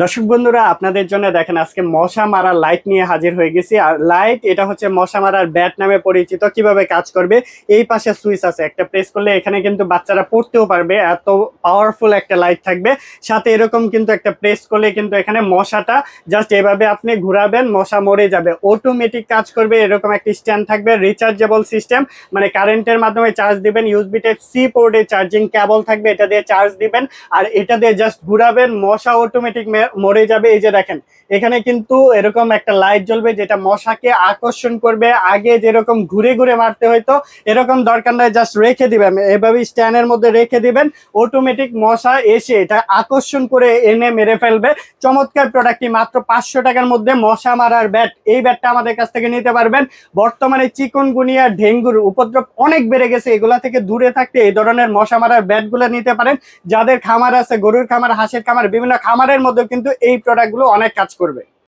দর্শক বন্ধুরা, আপনাদের জন্য দেখেন আজকে মশা মারার লাইট নিয়ে হাজির হয়ে গেছি। আর লাইট এটা হচ্ছে মশা মারার ব্যাট নামে পরিচিত। কীভাবে কাজ করবে? এই পাশে সুইচ আছে। একটা প্রেস করলে এখানে কিন্তু বাচ্চারা পড়তেও পারবে। এত পাওয়ারফুল একটা লাইট থাকবে। সাথে এরকম কিন্তু একটা প্রেস করলে কিন্তু এখানে মশাটা জাস্ট এভাবে আপনি ঘুরাবেন, মশা মরে যাবে। অটোমেটিক কাজ করবে। এরকম একটা স্ট্যান্ড থাকবে রিচার্জেবল সিস্টেম মানে কারেন্টের মাধ্যমে চার্জ দিবেন টাইপ সি পোর্টে চার্জিং কেবল থাকবে, এটা দিয়ে চার্জ দিবেন। আর এটা দিয়ে জাস্ট ঘুরাবেন, মশা অটোমেটিক মরে যাবে। এই যে দেখেন, এখানে কিন্তু এরকম একটা লাইট জ্বলবে যেটা মশাকে আকর্ষণ করবে। আগে যেরকম ঘুরে ঘুরে মারতে হইতো, এরকম দরকার নাই জাস্ট রেখে দিবেন। এভাবে স্ট্যান্ডের মধ্যে রেখে দিবেন। অটোমেটিক মশা এসে এটা আকর্ষণ করে এনে মেরে ফেলবে। চমৎকার প্রোডাক্টটি মাত্র পাঁচশো টাকার মধ্যে মশা মারার ব্যাট এই ব্যাটটা আমাদের কাছ থেকে নিতে পারবেন। বর্তমানে চিকনগুনিয়া ডেঙ্গুর উপদ্রব অনেক বেড়ে গেছে। এগুলা থেকে দূরে থাকতে এই ধরনের মশা মারার ব্যাটগুলো নিতে পারেন। যাদের খামার আছে, গরুর খামার, হাঁসের খামার, বিভিন্ন খামারের মধ্যে কিন্তু এই প্রোডাক্টগুলো অনেক কাজ করবে।